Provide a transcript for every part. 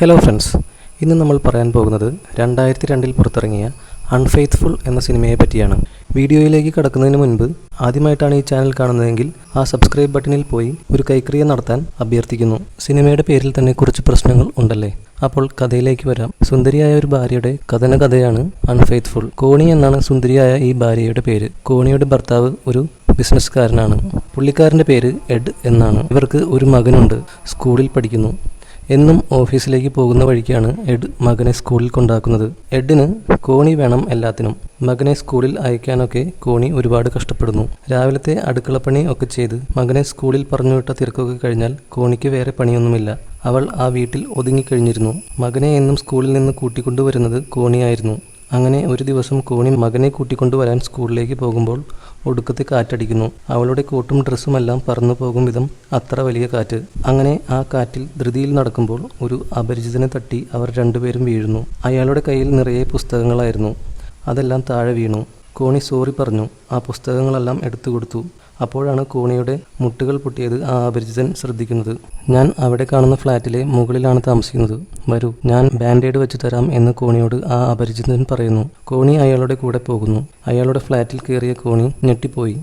Hello friends ഇന്ന് നമ്മൾ പറയാൻ പോകുന്നത് രണ്ടായിരത്തി രണ്ടിൽ പുറത്തിറങ്ങിയ അൺഫെയ്ത്ത്ഫുൾ എന്ന സിനിമയെ പറ്റിയാണ്. വീഡിയോയിലേക്ക് കടക്കുന്നതിന് മുൻപ് ആദ്യമായിട്ടാണ് ഈ ചാനൽ കാണുന്നതെങ്കിൽ ആ സബ്സ്ക്രൈബ് ബട്ടണിൽ പോയി ഒരു കൈക്രിയ നടത്താൻ അഭ്യർത്ഥിക്കുന്നു. സിനിമയുടെ പേരിൽ തന്നെ കുറച്ച് പ്രശ്നങ്ങൾ ഉണ്ടല്ലേ? അപ്പോൾ കഥയിലേക്ക് വരാം. സുന്ദരിയായ ഒരു ഭാര്യയുടെ കഥന കഥയാണ് അൺഫെയ്ത്ത്ഫുൾ കോണി എന്നാണ് സുന്ദരിയായ ഈ ഭാര്യയുടെ പേര്. കോണിയുടെ ഭർത്താവ് ഒരു ബിസിനസ്സുകാരനാണ് പുള്ളിക്കാരന്റെ പേര് എഡ് എന്നാണ്. ഇവർക്ക് ഒരു മകനുണ്ട്. സ്കൂളിൽ പഠിക്കുന്നു. എന്നും ഓഫീസിലേക്ക് പോകുന്ന വഴിക്കാണ് എഡ് മകനെ സ്കൂളിൽ കൊണ്ടാക്കുന്നത്. എഡിന് കോണി വേണം എല്ലാത്തിനും. മകനെ സ്കൂളിൽ അയക്കാനൊക്കെ കോണി ഒരുപാട് കഷ്ടപ്പെടുന്നു. രാവിലത്തെ അടുക്കളപ്പണി ഒക്കെ ചെയ്ത് മകനെ സ്കൂളിൽ പറഞ്ഞുവിട്ട തിരക്കൊക്കെ കഴിഞ്ഞാൽ കോണിക്ക് വേറെ പണിയൊന്നുമില്ല. അവൾ ആ വീട്ടിൽ ഒതുങ്ങിക്കഴിഞ്ഞിരുന്നു. മകനെ എന്നും സ്കൂളിൽ നിന്ന് കൂട്ടിക്കൊണ്ടുവരുന്നത് കോണിയായിരുന്നു. അങ്ങനെ ഒരു ദിവസം കോണി മകനെ കൂട്ടിക്കൊണ്ടുവരാൻ സ്കൂളിലേക്ക് പോകുമ്പോൾ ഒടുക്കത്തെ കാറ്റടിക്കുന്നു. അവളുടെ കോട്ടും ഡ്രസ്സുമെല്ലാം പറന്നു പോകും വിധം അത്ര വലിയ കാറ്റ്. അങ്ങനെ ആ കാറ്റിൽ ധൃതിയിൽ നടക്കുമ്പോൾ ഒരു അപരിചിതനെ തട്ടി അവർ രണ്ടുപേരും വീഴുന്നു. അയാളുടെ കയ്യിൽ നിറയെ പുസ്തകങ്ങളായിരുന്നു. അതെല്ലാം താഴെ വീണു. കോണി സോറി പറഞ്ഞു. ആ പുസ്തകങ്ങളെല്ലാം എടുത്തു കൊടുത്തു അപ്പോഴാണ് കോണിയുടെ മുട്ടുകൾ പൊട്ടിയത് ആ അപരിചിതൻ ശ്രദ്ധിക്കുന്നത്. ഞാൻ അവിടെ കാണുന്ന ഫ്ലാറ്റിലെ മുകളിലാണ് താമസിക്കുന്നത്. വരൂ ഞാൻ ബാൻഡേഡ് വെച്ച് തരാം എന്ന് കോണിയോട് ആ അപരിചിതൻ പറയുന്നു. കോണി അയാളുടെ കൂടെ പോകുന്നു. അയാളുടെ ഫ്ലാറ്റിൽ കയറിയ കോണി ഞെട്ടിപ്പോയി.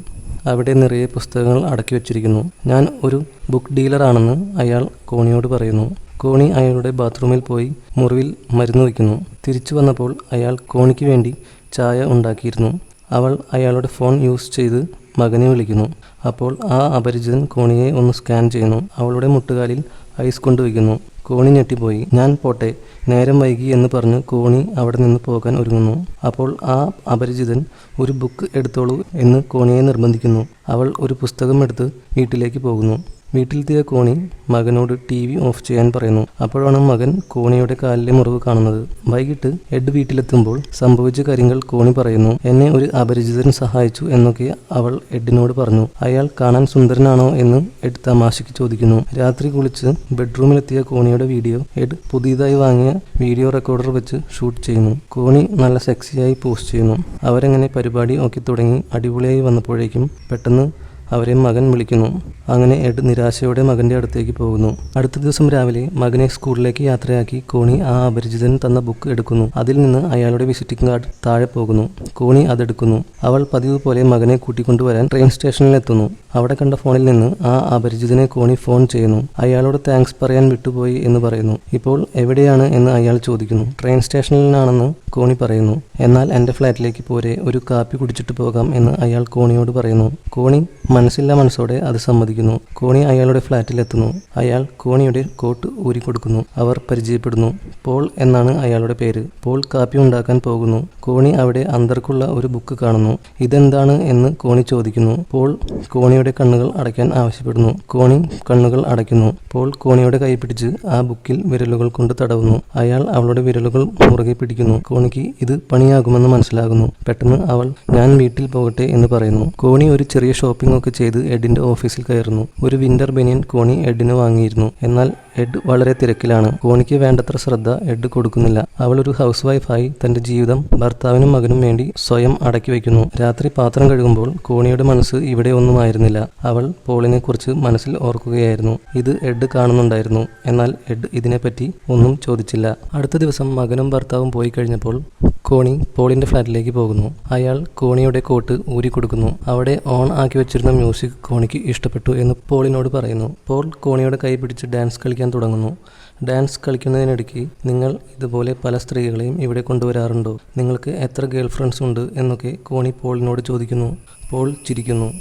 അവിടെ നിറയെ പുസ്തകങ്ങൾ അടക്കി വച്ചിരിക്കുന്നു. ഞാൻ ഒരു ബുക്ക് ഡീലറാണെന്ന് അയാൾ കോണിയോട് പറയുന്നു. കോണി അയാളുടെ ബാത്റൂമിൽ പോയി മുറിവിൽ മരുന്ന് വയ്ക്കുന്നു. തിരിച്ചു വന്നപ്പോൾ അയാൾ കോണിക്ക് വേണ്ടി ചായ ഉണ്ടാക്കിയിരുന്നു. അവൾ അയാളുടെ ഫോൺ യൂസ് ചെയ്ത് മകനെ വിളിക്കുന്നു. അപ്പോൾ ആ അപരിചിതൻ കോണിയെ ഒന്ന് സ്കാൻ ചെയ്യുന്നു. അവളുടെ മുട്ടുകാലിൽ ഐസ് കൊണ്ടുവയ്ക്കുന്നു കോണി ഞെട്ടിപ്പോയി. ഞാൻ പോട്ടെ നേരം വൈകി എന്ന് പറഞ്ഞ് കോണി അവിടെ നിന്ന് പോകാൻ ഒരുങ്ങുന്നു. അപ്പോൾ ആ അപരിചിതൻ ഒരു ബുക്ക് എടുത്തോളൂ എന്ന് കോണിയെ നിർബന്ധിക്കുന്നു. അവൾ ഒരു പുസ്തകം എടുത്ത് വീട്ടിലേക്ക് പോകുന്നു. വീട്ടിലെത്തിയ കോണി മകനോട് ടി വി ഓഫ് ചെയ്യാൻ പറയുന്നു. അപ്പോഴാണ് മകൻ കോണിയുടെ കാലിലെ മുറിവ് കാണുന്നത്. വൈകിട്ട് എഡ് വീട്ടിലെത്തുമ്പോൾ സംഭവിച്ച കാര്യങ്ങൾ കോണി പറയുന്നു. എന്നെ ഒരു അപരിചിതൻ സഹായിച്ചു എന്നൊക്കെ അവൾ എഡിനോട് പറഞ്ഞു. അയാൾ കാണാൻ സുന്ദരനാണോ എന്ന് എഡ് തമാശയ്ക്ക് ചോദിക്കുന്നു. രാത്രി കുളിച്ച് ബെഡ്റൂമിലെത്തിയ കോണിയുടെ വീഡിയോ എഡ് പുതിയതായി വാങ്ങിയ വീഡിയോ റെക്കോർഡർ വെച്ച് ഷൂട്ട് ചെയ്യുന്നു. കോണി നല്ല സെക്സിയായി പോസ്റ്റ് ചെയ്യുന്നു. അവരെങ്ങനെ പരിപാടി ഒക്കെ തുടങ്ങി അടിപൊളിയായി വന്നപ്പോഴേക്കും പെട്ടെന്ന് അവരെ മകൻ വിളിക്കുന്നു. അങ്ങനെ എഡ് നിരാശയോടെ മകന്റെ അടുത്തേക്ക് പോകുന്നു. അടുത്ത ദിവസം രാവിലെ മകനെ സ്കൂളിലേക്ക് യാത്രയാക്കി കോണി ആ അപരിചിതൻ തന്ന ബുക്ക് എടുക്കുന്നു. അതിൽ നിന്ന് അയാളുടെ വിസിറ്റിംഗ് കാർഡ് താഴെ പോകുന്നു. കോണി അതെടുക്കുന്നു. അവൾ പതിവ് പോലെ മകനെ കൂട്ടിക്കൊണ്ടുവരാൻ ട്രെയിൻ സ്റ്റേഷനിൽ എത്തുന്നു. അവിടെ കണ്ട ഫോണിൽ നിന്ന് ആ അപരിചിതനെ കോണി ഫോൺ ചെയ്യുന്നു. അയാളോട് താങ്ക്സ് പറയാൻ വിട്ടുപോയി എന്ന് പറയുന്നു. ഇപ്പോൾ എവിടെയാണ് എന്ന് അയാൾ ചോദിക്കുന്നു. ട്രെയിൻ സ്റ്റേഷനിലാണെന്ന് കോണി പറയുന്നു. എന്നാൽ എന്റെ ഫ്ലാറ്റിലേക്ക് പോരെ. ഒരു കാപ്പി കുടിച്ചിട്ട് പോകാം എന്ന് അയാൾ കോണിയോട് പറയുന്നു. കോണി മനസ്സില്ലാ മനസ്സോടെ അത് സമ്മതിക്കുന്നു. കോണി അയാളുടെ ഫ്ലാറ്റിലെത്തുന്നു. അയാൾ കോണിയുടെ കോട്ട് ഊരിക്കൊടുക്കുന്നു. അവർ പരിചയപ്പെടുന്നു. പോൾ എന്നാണ് അയാളുടെ പേര്. പോൾ കാപ്പി ഉണ്ടാക്കാൻ പോകുന്നു. കോണി അവിടെ അന്തർക്കുള്ള ഒരു ബുക്ക് കാണുന്നു. ഇതെന്താണ് എന്ന് കോണി ചോദിക്കുന്നു. പോൾ കോണിയുടെ കണ്ണുകൾ അടയ്ക്കാൻ ആവശ്യപ്പെടുന്നു. കോണി കണ്ണുകൾ അടയ്ക്കുന്നു. പോൾ കോണിയുടെ കൈ പിടിച്ച് ആ ബുക്കിൽ വിരലുകൾ കൊണ്ട് തടവുന്നു. അയാൾ അവളുടെ വിരലുകൾ മുറുകെ പിടിക്കുന്നു. കോണിക്ക് ഇത് പണിയാകുമെന്ന് മനസ്സിലാകുന്നു. പെട്ടെന്ന് അവൾ ഞാൻ വീട്ടിൽ പോകട്ടെ എന്ന് പറയുന്നു. കോണി ഒരു ചെറിയ ഷോപ്പിംഗ് ഒക്കെ ചെയ്ത് എഡിന്റെ ഓഫീസിൽ കയറുന്നു. ഒരു വിന്റർ ബനിയൻ കോണി എഡിന് വാങ്ങിയിരുന്നു. എന്നാൽ എഡ് വളരെ തിരക്കിലാണ്. കോണിക്ക് വേണ്ടത്ര ശ്രദ്ധ എഡ് കൊടുക്കുന്നില്ല. അവൾ ഒരു ഹൗസ് വൈഫായി തന്റെ ജീവിതം ഭർത്താവിനും മകനും വേണ്ടി സ്വയം അടക്കി വയ്ക്കുന്നു. രാത്രി പാത്രം കഴുകുമ്പോൾ കോണിയുടെ മനസ്സ് ഇവിടെ ഒന്നുമായിരുന്നില്ല അവൾ പോളിനെ കുറിച്ച് മനസ്സിൽ ഓർക്കുകയായിരുന്നു. ഇത് എഡ് കാണുന്നുണ്ടായിരുന്നു. എന്നാൽ എഡ് ഇതിനെപ്പറ്റി ഒന്നും ചോദിച്ചില്ല. അടുത്ത ദിവസം മകനും ഭർത്താവും പോയി കഴിഞ്ഞപ്പോൾ കോണി പോളിന്റെ ഫ്ലാറ്റിലേക്ക് പോകുന്നു. അയാൾ കോണിയുടെ കോട്ട് ഊരി കൊടുക്കുന്നു അവിടെ ഓൺ ആക്കി വെച്ചിരുന്ന മ്യൂസിക് കോണിക്ക് ഇഷ്ടപ്പെട്ടു എന്ന് പോളിനോട് പറയുന്നു. പോൾ കോണിയുടെ കൈ പിടിച്ച് ഡാൻസ് കളിക്കാൻ തുടങ്ങുന്നു. ഡാൻസ് കളിക്കുന്നതിനിടയ്ക്ക് നിങ്ങൾ ഇതുപോലെ പല സ്ത്രീകളെയും ഇവിടെ കൊണ്ടുവരാറുണ്ടോ? നിങ്ങൾക്ക് എത്ര ഗേൾ ഫ്രണ്ട്സ് ഉണ്ട് എന്നൊക്കെ കോണി പോളിനോട് ചോദിക്കുന്നു. പോൾ ചിരിക്കുന്നു.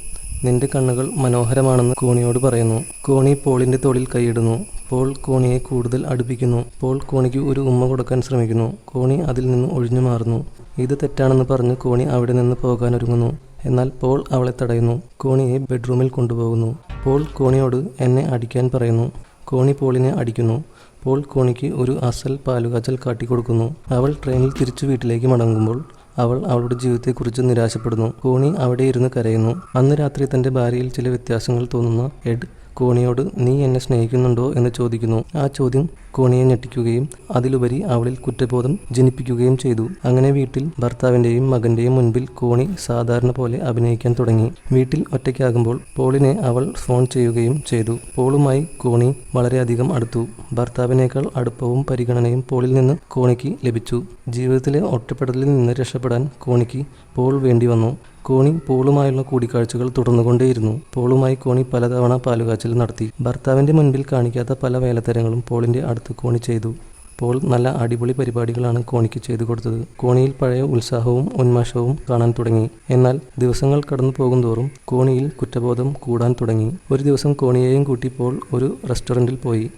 നിന്റെ കണ്ണുകൾ മനോഹരമാണെന്ന് കോണിയോട് പറയുന്നു. കോണി പോളിന്റെ തോളിൽ കൈയിടുന്നു. പോൾ കോണിയെ കൂടുതൽ അടുപ്പിക്കുന്നു. പോൾ കോണിക്ക് ഒരു ഉമ്മ കൊടുക്കാൻ ശ്രമിക്കുന്നു. കോണി അതിൽ നിന്ന് ഒഴിഞ്ഞു മാറുന്നു. ഇത് തെറ്റാണെന്ന് പറഞ്ഞ് കോണി അവിടെ നിന്ന് പോകാനൊരുങ്ങുന്നു. എന്നാൽ പോൾ അവളെ തടയുന്നു. കോണിയെ ബെഡ്റൂമിൽ കൊണ്ടുപോകുന്നു. പോൾ കോണിയോട് എന്നെ അടിക്കാൻ പറയുന്നു. കോണി പോളിനെ അടിക്കുന്നു. പോൾ കോണിക്ക് ഒരു അസൽ പാലുകാച്ചൽ കാട്ടിക്കൊടുക്കുന്നു. അവൾ ട്രെയിനിൽ തിരിച്ചു വീട്ടിലേക്ക് മടങ്ങുമ്പോൾ അവൾ അവളുടെ ജീവിതത്തെക്കുറിച്ച് നിരാശപ്പെടുന്നു. കോണി അവിടെ ഇരുന്ന് കരയുന്നു. അന്ന് രാത്രി തന്റെ ഭാര്യയിൽ ചില വ്യത്യാസങ്ങൾ തോന്നുന്ന എഡ് കോണിയോട് നീ എന്നെ സ്നേഹിക്കുന്നുണ്ടോ? എന്ന് ചോദിക്കുന്നു. ആ ചോദ്യം കോണിയെ ഞെട്ടിക്കുകയും അതിലുപരി അവളിൽ കുറ്റബോധം ജനിപ്പിക്കുകയും ചെയ്തു. അങ്ങനെ വീട്ടിൽ ഭർത്താവിന്റെയും മകന്റെയും മുൻപിൽ കോണി സാധാരണ പോലെ അഭിനയിക്കാൻ തുടങ്ങി. വീട്ടിൽ ഒറ്റയ്ക്കാകുമ്പോൾ പോളിനെ അവൾ ഫോൺ ചെയ്യുകയും ചെയ്തു. പോളുമായി കോണി വളരെയധികം അടുത്തു. ഭർത്താവിനേക്കാൾ അടുപ്പവും പരിഗണനയും പോളിൽ നിന്ന് കോണിക്ക് ലഭിച്ചു. ജീവിതത്തിലെ ഒറ്റപ്പെടലിൽ നിന്ന് രക്ഷപ്പെടാൻ കോണിക്ക് പോൾ വേണ്ടി വന്നു. കോണി പോളുമായുള്ള കൂടിക്കാഴ്ചകൾ തുടർന്നുകൊണ്ടേയിരുന്നു. പോളുമായി കോണി പലതവണ പാലുകാച്ചൽ നടത്തി. ഭർത്താവിന്റെ മുൻപിൽ കാണിക്കാത്ത പല വേലത്തരങ്ങളും പോളിന്റെ അടുത്ത് കോണി ചെയ്തു. പോൾ നല്ല അടിപൊളി പരിപാടികളാണ് കോണിക്ക് ചെയ്തു കൊടുത്തത്. കോണിയിൽ പഴയ ഉത്സാഹവും ഉന്മേഷവും കാണാൻ തുടങ്ങി. എന്നാൽ ദിവസങ്ങൾ കടന്നു പോകുന്തോറും കോണിയിൽ കുറ്റബോധം കൂടാൻ തുടങ്ങി. ഒരു ദിവസം കോണിയെയും കൂട്ടി പോൾ ഒരു റെസ്റ്റോറന്റിൽ പോയി.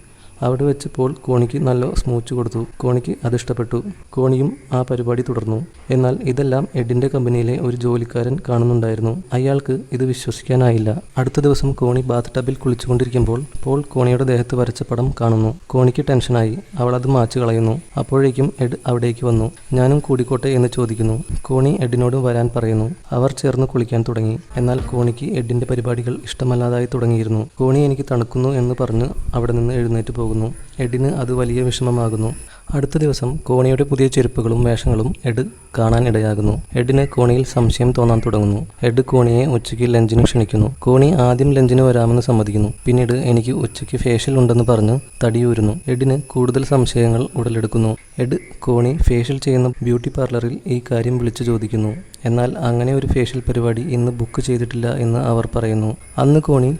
അവിടെ വെച്ചപ്പോൾ കോണിക്ക് നല്ല സ്മൂച്ച് കൊടുത്തു. കോണിക്ക് അതിഷ്ടപ്പെട്ടു കോണിയും ആ പരിപാടി തുടർന്നു. എന്നാൽ ഇതെല്ലാം എഡിന്റെ കമ്പനിയിലെ ഒരു ജോലിക്കാരൻ കാണുന്നുണ്ടായിരുന്നു. അയാൾക്ക് ഇത് വിശ്വസിക്കാനായില്ല. അടുത്ത ദിവസം കോണി ബാത്ത് ടബിൽ കുളിച്ചുകൊണ്ടിരിക്കുമ്പോൾ പോൾ കോണിയുടെ ദേഹത്ത് വരച്ച പടം കാണുന്നു. കോണിക്ക് ടെൻഷനായി. അവൾ അത് മാച്ചു കളയുന്നു. അപ്പോഴേക്കും എഡ് അവിടേക്ക് വന്നു. ഞാനും കൂടിക്കോട്ടെ എന്ന് ചോദിക്കുന്നു. കോണി എഡിനോട് വരാൻ പറയുന്നു. അവർ ചേർന്ന് കുളിക്കാൻ തുടങ്ങി. എന്നാൽ കോണിക്ക് എഡിന്റെ പരിപാടികൾ ഇഷ്ടമല്ലാതായി തുടങ്ങിയിരുന്നു. കോണി എനിക്ക് തണുക്കുന്നു എന്ന് പറഞ്ഞ് അവിടെ നിന്ന് എഴുന്നേറ്റ് പോകുന്നു. എഡിന് അത് വലിയ വിഷമമാകുന്നു. അടുത്ത ദിവസം കോണിയുടെ പുതിയ ചെരുപ്പുകളും വേഷങ്ങളും എഡ് കാണാൻ ഇടയാകുന്നു. എഡിന് കോണിയിൽ സംശയം തോന്നാൻ തുടങ്ങുന്നു. എഡ് കോണിയെ ഉച്ചയ്ക്ക് ലഞ്ചിന് ക്ഷണിക്കുന്നു. കോണി ആദ്യം ലഞ്ചിന് വരാമെന്ന് സമ്മതിക്കുന്നു. പിന്നീട് എനിക്ക് ഉച്ചയ്ക്ക് ഫേഷ്യൽ ഉണ്ടെന്ന് പറഞ്ഞ് തടിയൂരുന്നു. എഡിന് കൂടുതൽ സംശയങ്ങൾ ഉടലെടുക്കുന്നു. എഡ് കോണി ഫേഷ്യൽ ചെയ്യുന്ന ബ്യൂട്ടി പാർലറിൽ ഈ കാര്യം വിളിച്ചു ചോദിക്കുന്നു. എന്നാൽ അങ്ങനെ ഒരു ഫേഷ്യൽ പരിപാടി ഇന്ന് ബുക്ക് ചെയ്തിട്ടില്ല എന്ന് അവർ പറയുന്നു. അന്ന് കോണി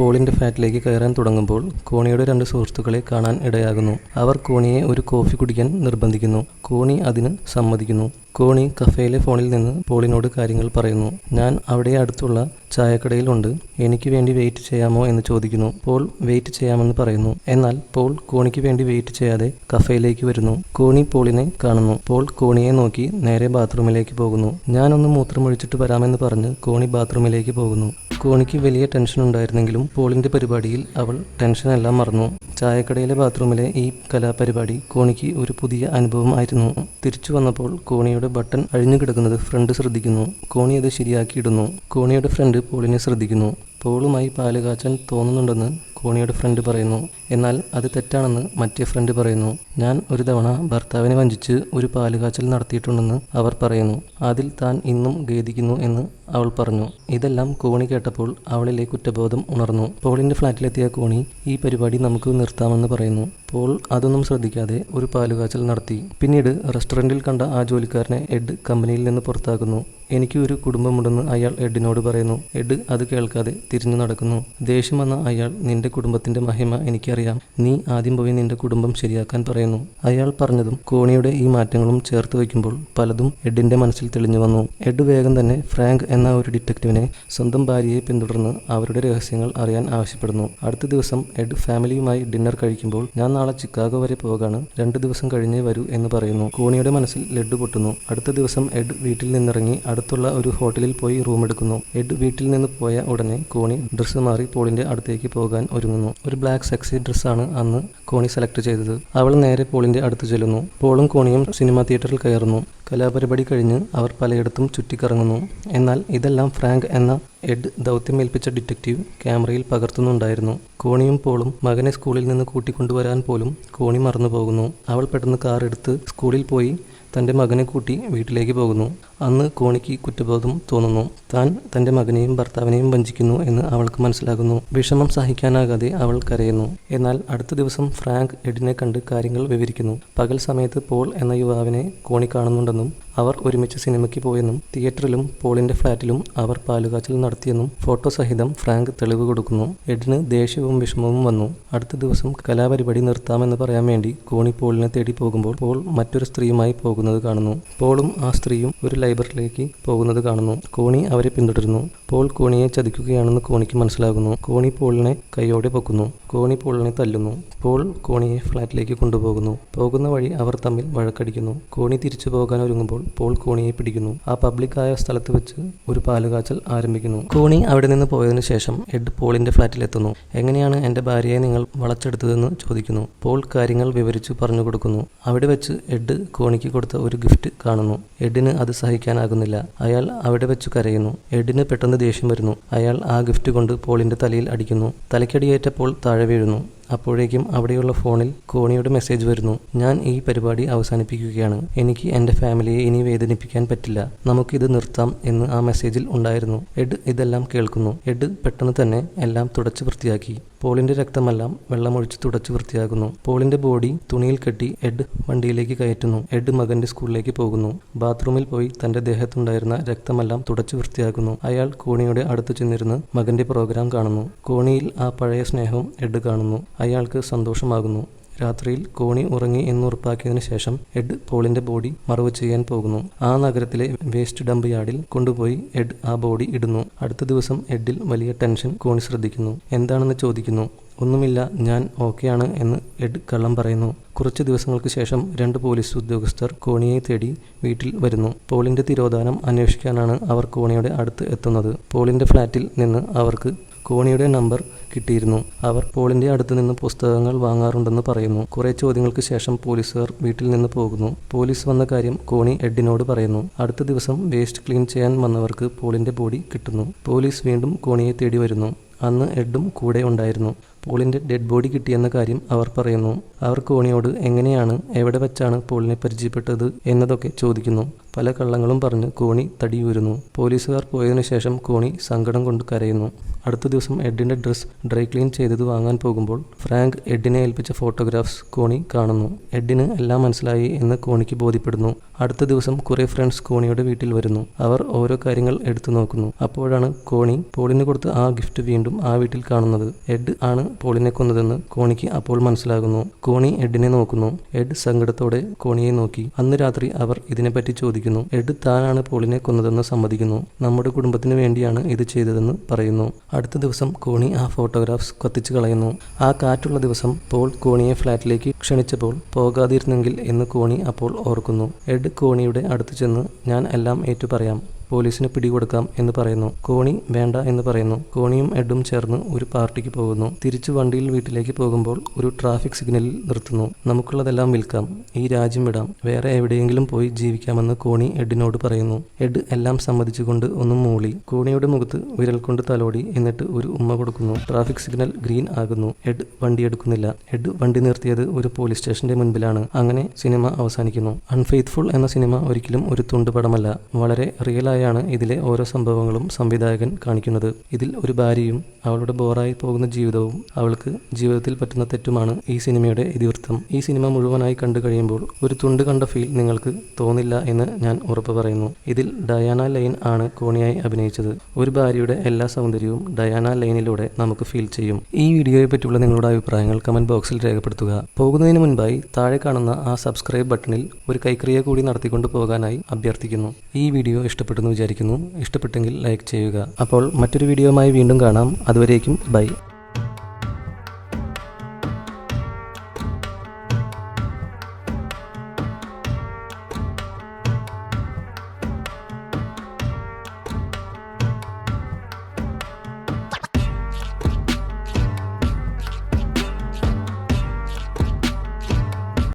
പോളിന്റെ ഫ്ലാറ്റിലേക്ക് കയറാൻ തുടങ്ങുമ്പോൾ കോണിയുടെ രണ്ട് സുഹൃത്തുക്കളെ കാണാൻ ഇടയാകുന്നു. അവർ കോണിയെ ഒരു കോഫി കുടിക്കാൻ നിർബന്ധിക്കുന്നു. കോണി അതിന് സമ്മതിക്കുന്നു. കോണി കഫേയിലെ ഫോണിൽ നിന്ന് പോളിനോട് കാര്യങ്ങൾ പറയുന്നു. ഞാൻ അവിടെ അടുത്തുള്ള ചായക്കടയിലുണ്ട് എനിക്ക് വേണ്ടി വെയിറ്റ് ചെയ്യാമോ എന്ന് ചോദിക്കുന്നു. പോൾ വെയിറ്റ് ചെയ്യാമെന്ന് പറയുന്നു. എന്നാൽ പോൾ കോണിക്ക് വേണ്ടി വെയിറ്റ് ചെയ്യാതെ കഫേയിലേക്ക് വരുന്നു. കോണി പോളിനെ കാണുന്നു. പോൾ കോണിയെ നോക്കി നേരെ ബാത്റൂമിലേക്ക് പോകുന്നു. ഞാനൊന്ന് മൂത്രമൊഴിച്ചിട്ട് വരാമെന്ന് പറഞ്ഞ് കോണി ബാത്റൂമിലേക്ക് പോകുന്നു. കോണിക്ക് വലിയ ടെൻഷൻ ഉണ്ടായിരുന്നെങ്കിലും പോളിന്റെ പരിപാടിയിൽ അവൾ ടെൻഷനെല്ലാം മറന്നു. ചായക്കടയിലെ ബാത്റൂമിലെ ഈ കലാപരിപാടി കോണിക്ക് ഒരു പുതിയ അനുഭവമായിരുന്നു തിരിച്ചു വന്നപ്പോൾ കോണിയുടെ ബട്ടൺ അഴിഞ്ഞു കിടക്കുന്നത് ഫ്രണ്ട് ശ്രദ്ധിക്കുന്നു. കോണി അത് ശരിയാക്കിയിടുന്നു. കോണിയുടെ ഫ്രണ്ട് പോളിനെ ശ്രദ്ധിക്കുന്നു. പോളുമായി പാൽ കാച്ചാൻ തോന്നുന്നുണ്ടെന്ന് കോണിയുടെ ഫ്രണ്ട് പറയുന്നു. എന്നാൽ അത് തെറ്റാണെന്ന് മറ്റേ ഫ്രണ്ട് പറയുന്നു. ഞാൻ ഒരു തവണ ഭർത്താവിനെ വഞ്ചിച്ച് ഒരു പാൽ കാച്ചൽ നടത്തിയിട്ടുണ്ടെന്ന് അവർ പറയുന്നു. അതിൽ താൻ ഇന്നും ഖേദിക്കുന്നു എന്ന് അവൾ പറഞ്ഞു. ഇതെല്ലാം കോണി കേട്ടപ്പോൾ അവളിലെ കുറ്റബോധം ഉണർന്നു. പോളിന്റെ ഫ്ലാറ്റിലെത്തിയ കോണി ഈ പരിപാടി നമുക്ക് നിർത്താമെന്ന് പറയുന്നു. പോൾ അതൊന്നും ശ്രദ്ധിക്കാതെ ഒരു പാലുകാച്ചൽ നടത്തി. പിന്നീട് റെസ്റ്റോറന്റിൽ കണ്ട ആ ജോലിക്കാരനെ എഡ് കമ്പനിയിൽ നിന്ന് പുറത്താക്കുന്നു. എനിക്ക് ഒരു കുടുംബമുണ്ടെന്ന് അയാൾ എഡിനോട് പറയുന്നു. എഡ് അത് കേൾക്കാതെ തിരിഞ്ഞു നടക്കുന്നു. ദേഷ്യം വന്ന അയാൾ നിന്റെ കുടുംബത്തിന്റെ മഹിമ എനിക്കറിയാം. നീ ആദ്യം പോയി നിന്റെ കുടുംബം ശരിയാക്കാൻ പറയുന്നു. അയാൾ പറഞ്ഞതും കോണിയുടെ ഈ മാറ്റങ്ങളും ചേർത്ത് വയ്ക്കുമ്പോൾ പലതും എഡിന്റെ മനസ്സിൽ തെളിഞ്ഞു വന്നു. എഡ് വേഗം തന്നെ ഫ്രാങ്ക് എന്ന ഒരു ഡിറ്റക്റ്റീവിനെ സ്വന്തം ഭാര്യയെ പിന്തുടർന്ന് അവരുടെ രഹസ്യങ്ങൾ അറിയാൻ ആവശ്യപ്പെടുന്നു. അടുത്ത ദിവസം എഡ് ഫാമിലിയുമായി ഡിന്നർ കഴിക്കുമ്പോൾ ഞാൻ നാളെ ചിക്കാഗോ വരെ പോകാണ്. രണ്ട് ദിവസം കഴിഞ്ഞേ വരൂ എന്ന് പറയുന്നു. കോണിയുടെ മനസ്സിൽ ലഡ്ഡു പൊട്ടുന്നു. അടുത്ത ദിവസം എഡ് വീട്ടിൽ നിന്നിറങ്ങി അടുത്തുള്ള ഒരു ഹോട്ടലിൽ പോയി റൂം എടുക്കുന്നു. എഡ് വീട്ടിൽ നിന്ന് പോയ ഉടനെ കോണി ഡ്രസ്സ് മാറി പോളിന്റെ അടുത്തേക്ക് പോകാൻ ഒരുങ്ങുന്നു. ഒരു ബ്ലാക്ക് സെക്സി ഡ്രസ്സാണ് അന്ന് കോണി സെലക്ട് ചെയ്തത്. അവൾ നേരെ പോളിന്റെ അടുത്ത് ചെല്ലുന്നു. പോളും കോണിയും സിനിമാ തിയേറ്ററിൽ കയറുന്നു. കലാപരിപാടി കഴിഞ്ഞ് അവർ പലയിടത്തും ചുറ്റിക്കറങ്ങുന്നു. എന്നാൽ ഇതെല്ലാം ഫ്രാങ്ക് എന്ന എഡ് ദൗത്യമേൽപ്പിച്ച ഡിറ്റക്റ്റീവ് ക്യാമറയിൽ പകർത്തുന്നുണ്ടായിരുന്നു. കോണിയും പോളും മകനെ സ്കൂളിൽ നിന്ന് കൂട്ടിക്കൊണ്ടുവരാൻ പോലും കോണി മറന്നു പോകുന്നു അവൾ പെട്ടെന്ന് കാർ എടുത്ത് സ്കൂളിൽ പോയി തന്റെ മകനെ കൂട്ടി വീട്ടിലേക്ക് പോകുന്നു. അന്ന് കോണിക്ക് കുറ്റബോധം തോന്നുന്നു. താൻ തന്റെ മകനെയും ഭർത്താവിനെയും വഞ്ചിക്കുന്നു എന്ന് അവൾക്ക് മനസ്സിലാകുന്നു. വിഷമം സഹിക്കാനാകാതെ അവൾ കരയുന്നു. എന്നാൽ അടുത്ത ദിവസം ഫ്രാങ്ക് എഡിനെ കണ്ട് കാര്യങ്ങൾ വിവരിക്കുന്നു. പകൽ സമയത്ത് പോൾ എന്ന യുവാവിനെ കോണി കാണുന്നുണ്ടെന്നും അവർ ഒരുമിച്ച് സിനിമയ്ക്ക് പോയെന്നും തിയേറ്ററിലും പോളിന്റെ ഫ്ളാറ്റിലും അവർ പാലുകാച്ചൽ നടത്തിയെന്നും ഫോട്ടോ സഹിതം ഫ്രാങ്ക് തെളിവ് കൊടുക്കുന്നു. എഡിന് ദേഷ്യവും വിഷമവും വന്നു. അടുത്ത ദിവസം കലാപരിപാടി നിർത്താമെന്ന് പറയാൻ വേണ്ടി കോണി പോളിനെ തേടി പോകുമ്പോൾ പോൾ മറ്റൊരു സ്ത്രീയുമായി പോകുന്നത് കാണുന്നു. പോളും ആ സ്ത്രീയും ഒരു ലൈബ്രറിയിലേക്ക് പോകുന്നത് കാണുന്നു. കോണി അവരെ പിന്തുടരുന്നു. പോൾ കോണിയെ ചതിക്കുകയാണെന്ന് കോണിക്ക് മനസ്സിലാകുന്നു. കോണി പോളിനെ കൈയോടെ പൊക്കുന്നു. കോണി പോളിനെ തല്ലുന്നു. പോൾ കോണിയെ ഫ്ലാറ്റിലേക്ക് കൊണ്ടുപോകുന്നു. പോകുന്ന വഴി അവർ തമ്മിൽ വഴക്കടിക്കുന്നു. കോണി തിരിച്ചു പോകാൻ ഒരുങ്ങുമ്പോൾ പോൾ കോണിയെ പിടിക്കുന്നു. ആ പബ്ലിക്കായ സ്ഥലത്ത് വെച്ച് ഒരു പാലുകാച്ചൽ ആരംഭിക്കുന്നു. കോണി അവിടെ നിന്ന് പോയതിനു ശേഷം എഡ് പോളിന്റെ ഫ്ലാറ്റിലെത്തുന്നു. എങ്ങനെയാണ് എന്റെ ഭാര്യയെ നിങ്ങൾ വളച്ചെടുത്തതെന്ന് ചോദിക്കുന്നു പോൾ കാര്യങ്ങൾ വിവരിച്ചു പറഞ്ഞു കൊടുക്കുന്നു. അവിടെ വെച്ച് എഡ് കോണിക്ക് കൊടുത്ത ഒരു ഗിഫ്റ്റ് കാണുന്നു. എഡിന് അത് സഹിക്കാനാകുന്നില്ല. അയാൾ അവിടെ വെച്ച് കരയുന്നു. എഡിന് പെട്ടെന്ന് ദേഷ്യം വരുന്നു. അയാൾ ആ ഗിഫ്റ്റ് കൊണ്ട് പോളിന്റെ തലയിൽ അടിക്കുന്നു. തലയ്ക്കടിയേറ്റപ്പോൾ പോൾ താഴെ വീഴുന്നു. അപ്പോഴേക്കും അവിടെയുള്ള ഫോണിൽ കോണിയുടെ മെസ്സേജ് വരുന്നു. ഞാൻ ഈ പരിപാടി അവസാനിപ്പിക്കുകയാണ്. എനിക്ക് എന്റെ ഫാമിലിയെ ഇനി വേദനിപ്പിക്കാൻ പറ്റില്ല. നമുക്കിത് നിർത്താം എന്ന് ആ മെസ്സേജിൽ ഉണ്ടായിരുന്നു. എഡ് ഇതെല്ലാം കേൾക്കുന്നു. എഡ് പെട്ടെന്ന് തന്നെ എല്ലാം തുടച്ചു വൃത്തിയാക്കി. പോളിന്റെ രക്തമെല്ലാം വെള്ളമൊഴിച്ച് തുടച്ചു വൃത്തിയാക്കുന്നു. പോളിന്റെ ബോഡി തുണിയിൽ കെട്ടി എഡ് വണ്ടിയിലേക്ക് കയറ്റുന്നു. എഡ് മകന്റെ സ്കൂളിലേക്ക് പോകുന്നു. ബാത്റൂമിൽ പോയി തന്റെ ദേഹത്തുണ്ടായിരുന്ന രക്തമെല്ലാം തുടച്ചു വൃത്തിയാക്കുന്നു. അയാൾ കോണിയുടെ അടുത്ത് ചെന്നിരുന്ന് മകന്റെ പ്രോഗ്രാം കാണുന്നു. കോണിയിൽ ആ പഴയ സ്നേഹവും എഡ് കാണുന്നു. അയാൾക്ക് സന്തോഷമാകുന്നു. രാത്രിയിൽ കോണി ഉറങ്ങി എന്നുറപ്പാക്കിയതിനു ശേഷം എഡ് പോളിന്റെ ബോഡി മറവ് ചെയ്യാൻ പോകുന്നു. ആ നഗരത്തിലെ വേസ്റ്റ് ഡംപ് യാർഡിൽ കൊണ്ടുപോയി എഡ് ആ ബോഡി ഇടുന്നു. അടുത്ത ദിവസം എഡിൽ വലിയ ടെൻഷൻ കോണി ശ്രദ്ധിക്കുന്നു. എന്താണെന്ന് ചോദിക്കുന്നു. ഒന്നുമില്ല ഞാൻ ഓക്കെയാണ് എന്ന് എഡ് കള്ളം പറയുന്നു. കുറച്ച് ദിവസങ്ങൾക്ക് ശേഷം രണ്ട് പോലീസ് ഉദ്യോഗസ്ഥർ കോണിയെ തേടി വീട്ടിൽ വരുന്നു. പോളിന്റെ തിരോധാനം അന്വേഷിക്കാനാണ് അവർ കോണിയുടെ അടുത്ത് എത്തുന്നത്. പോളിന്റെ ഫ്ലാറ്റിൽ നിന്ന് അവർക്ക് കോണിയുടെ നമ്പർ കിട്ടിയിരുന്നു. അവർ പോളിന്റെ അടുത്ത് നിന്ന് പുസ്തകങ്ങൾ വാങ്ങാറുണ്ടെന്ന് പറയുന്നു. കുറെ ചോദ്യങ്ങൾക്ക് ശേഷം പോലീസുകാർ വീട്ടിൽ നിന്ന് പോകുന്നു. പോലീസ് വന്ന കാര്യം കോണി എഡിനോട് പറയുന്നു. അടുത്ത ദിവസം വേസ്റ്റ് ക്ലീൻ ചെയ്യാൻ വന്നവർക്ക് പോളിന്റെ ബോഡി കിട്ടുന്നു. പോലീസ് വീണ്ടും കോണിയെ തേടി വരുന്നു. അന്ന് എഡും കൂടെ ഉണ്ടായിരുന്നു. പോളിന്റെ ഡെഡ് ബോഡി കിട്ടിയെന്ന കാര്യം അവർ പറയുന്നു. അവർ കോണിയോട് എങ്ങനെയാണ് എവിടെ വെച്ചാണ് പോളിനെ പരിചയപ്പെട്ടത് എന്നതൊക്കെ ചോദിക്കുന്നു. പല കള്ളങ്ങളും പറഞ്ഞ് കോണി തടിയൂരുന്നു പോലീസുകാർ പോയതിനു ശേഷം കോണി സങ്കടം കൊണ്ട് കരയുന്നു. അടുത്ത ദിവസം എഡിന്റെ ഡ്രസ് ഡ്രൈ ക്ലീൻ ചെയ്തത് വാങ്ങാൻ പോകുമ്പോൾ ഫ്രാങ്ക് എഡിനെ ഏൽപ്പിച്ച ഫോട്ടോഗ്രാഫ്സ് കോണി കാണുന്നു. എഡിന് എല്ലാം മനസ്സിലായി എന്ന് കോണിക്ക് ബോധ്യപ്പെടുന്നു. അടുത്ത ദിവസം കുറെ ഫ്രണ്ട്സ് കോണിയുടെ വീട്ടിൽ വരുന്നു. അവർ ഓരോ കാര്യങ്ങൾ എടുത്തു നോക്കുന്നു. അപ്പോഴാണ് കോണി പോളിന് കൊടുത്ത ആ ഗിഫ്റ്റ് വീണ്ടും ആ വീട്ടിൽ കാണുന്നത്. എഡ് ആണ് പോളിനെ കൊന്നതെന്ന് കോണിക്ക് അപ്പോൾ മനസ്സിലാകുന്നു. കോണി എഡിനെ നോക്കുന്നു. എഡ് സങ്കടത്തോടെ കോണിയെ നോക്കി. അന്ന് രാത്രി അവർ ഇതിനെപ്പറ്റി ചോദിക്കുന്നു എഡ് താനാണ് പോളിനെ കൊന്നതെന്ന് സമ്മതിക്കുന്നു. നമ്മുടെ കുടുംബത്തിന് വേണ്ടിയാണ് ഇത് ചെയ്തതെന്ന് പറയുന്നു. അടുത്ത ദിവസം കോണി ആ ഫോട്ടോഗ്രാഫ്സ് കത്തിച്ചു കളയുന്നു. ആ കാറ്റുള്ള ദിവസം പോൾ കോണിയെ ഫ്ലാറ്റിലേക്ക് ക്ഷണിച്ചപ്പോൾ പോകാതിരുന്നെങ്കിൽ എന്ന് കോണി അപ്പോൾ ഓർക്കുന്നു. എഡ് കോണിയുടെ അടുത്ത് ചെന്ന് ഞാൻ എല്ലാം ഏറ്റു പറയാം പോലീസിന് പിടികൊടുക്കാം എന്ന് പറയുന്നു. കോണി വേണ്ട എന്ന് പറയുന്നു. കോണിയും എഡും ചേർന്ന് ഒരു പാർട്ടിക്ക് പോകുന്നു. തിരിച്ചു വണ്ടിയിൽ വീട്ടിലേക്ക് പോകുമ്പോൾ ഒരു ട്രാഫിക് സിഗ്നലിൽ നിർത്തുന്നു. നമുക്കുള്ളതെല്ലാം വിൽക്കാം. ഈ രാജ്യം വിടാം. വേറെ എവിടെയെങ്കിലും പോയി ജീവിക്കാമെന്ന് കോണി എഡിനോട് പറയുന്നു. എഡ് എല്ലാം സമ്മതിച്ചുകൊണ്ട് ഒന്ന് മൂളി. കോണിയുടെ മുഖത്ത് വിരൽ കൊണ്ട് തലോടി എന്നിട്ട് ഒരു ഉമ്മ കൊടുക്കുന്നു. ട്രാഫിക് സിഗ്നൽ ഗ്രീൻ ആകുന്നു. എഡ് വണ്ടി എടുക്കുന്നില്ല. എഡ് വണ്ടി നിർത്തിയത് ഒരു പോലീസ് സ്റ്റേഷന്റെ മുൻപിലാണ്. അങ്ങനെ സിനിമ അവസാനിക്കുന്നു. അൺഫെയ്ത്ത്ഫുൾ എന്ന സിനിമ ഒരിക്കലും ഒരു തുണ്ടുപടമല്ല. വളരെ റിയലായാണ് ഇതിലെ ഓരോ സംഭവങ്ങളും സംവിധായകൻ കാണിക്കുന്നത്. ഇതിൽ ഒരു ഭാര്യയും അവളുടെ ബോറായി പോകുന്ന ജീവിതവും അവൾക്ക് ജീവിതത്തിൽ പറ്റുന്ന തെറ്റുമാണ് ഈ സിനിമയുടെ ഇതിവൃത്തം. ഈ സിനിമ മുഴുവനായി കണ്ടു കഴിയുമ്പോൾ ഒരു തുണ്ട് കണ്ട ഫീൽ നിങ്ങൾക്ക് തോന്നില്ല എന്ന് ഞാൻ ഉറപ്പ് പറയുന്നു. ഇതിൽ ഡയാന ലൈൻ ആണ് കോണിയായി അഭിനയിച്ചത്. ഒരു ഭാര്യയുടെ എല്ലാ സൗന്ദര്യവും ഡയാന ലൈനിലൂടെ നമുക്ക് ഫീൽ ചെയ്യും. ഈ വീഡിയോയെ പറ്റിയുള്ള നിങ്ങളുടെ അഭിപ്രായങ്ങൾ കമന്റ് ബോക്സിൽ രേഖപ്പെടുത്തുക. പോകുന്നതിന് മുൻപായി താഴെ കാണുന്ന ആ സബ്സ്ക്രൈബ് ബട്ടണിൽ ഒരു കൈക്രിയ കൂടി നടത്തിക്കൊണ്ട് പോകാനായി അഭ്യർത്ഥിക്കുന്നു. ഈ വീഡിയോ ഇഷ്ടപ്പെട്ടെന്ന് വിചാരിക്കുന്നു. ഇഷ്ടപ്പെട്ടെങ്കിൽ ലൈക്ക് ചെയ്യുക. അപ്പോൾ മറ്റൊരു വീഡിയോയുമായി വീണ്ടും കാണാം. അതുവരേക്കും ബൈ.